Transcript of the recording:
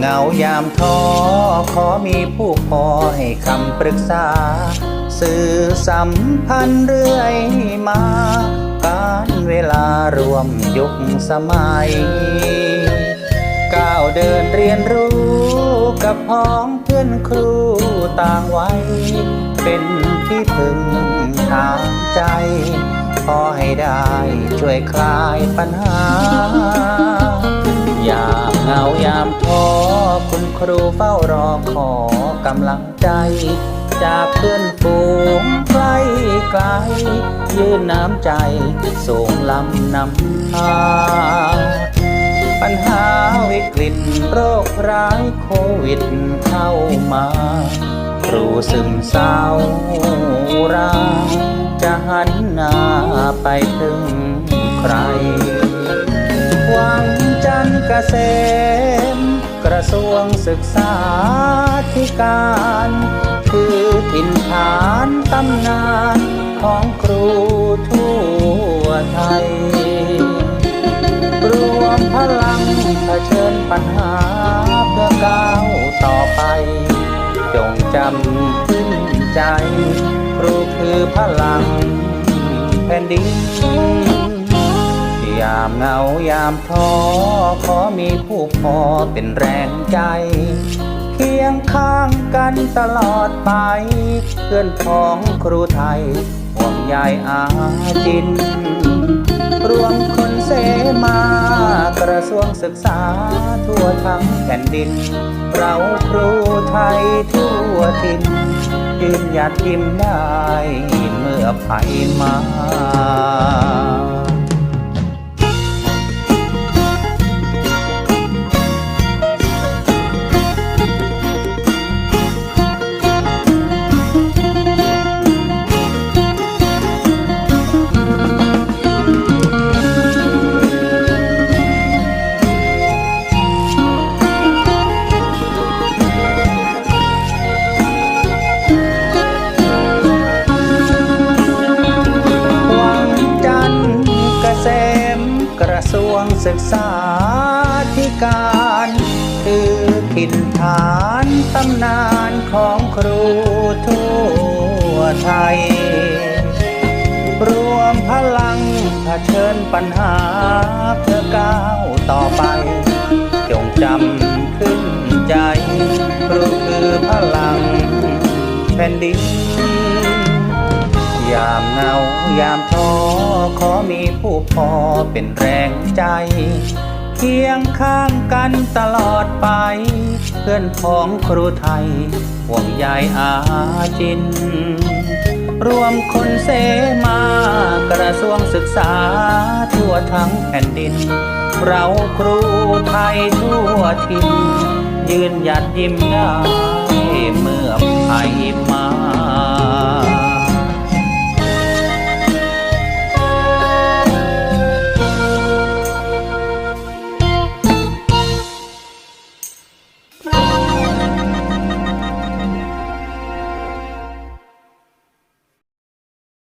เงายามท้อขอมีผู้พอให้คำปรึกษา สื่อสัมพันธ์เรื่อยมา การเวลารวมยุคสมัย ก้าวเดินเรียนรู้กับพ้องเพื่อนครูต่างวัยเป็นที่พึ่งทางใจพอให้ได้ช่วยคลายปัญหา ครูเฝ้ารอขอกำลังใจ จากเพื่อนฝูงใกล้ไกล ยื่นน้ำใจส่งลำนำพางปัญหาวิกฤตโรคร้ายโควิดเข้ามา ครูซึมเศร้าราจะหันหน้าไปถึงใคร หวังจันเกษม วงศึกษาธิการ คือถิ่นฐานตำนานของครูทั่วไทย รวมพลังเผชิญปัญหาเพื่อก้าวต่อไป จงจำขึ้นใจ ครูคือพลังแผ่นดินามเหงายามท้อขอมีผู้พอเป็นแรงใจเคียงข้างกันตลอดไป เพื่อนพ้องครูไทยห่วงใยอาจิน รวมคนเสมากระทรวงศึกษาทั่วทั้งแผ่นดิน เราครูไทยทั่วถิ่นยืนหยัดยิ้มได้เมื่อภัยมา ระทรวงศึกษาธิการ คือถิ่นฐานตำนานของครูทั่วไทย รวมพลังเผชิญปัญหาเพื่อก้าวต่อไป จงจำขึ้นใจ ครูคือพลังแผ่นดิน ยามเงายามท้อขอมีผู้พอเป็นแรงใจ เคียงข้างกันตลอดไป เพื่อนพ้องครูไทยห่วงใยอาจิน รวมคนเสมากระทรวงศึกษาทั่วทั้งแผ่นดิน เราครูไทยทั่วถิ่นยืนหยัดยิ้มได้เมื่อภัยมา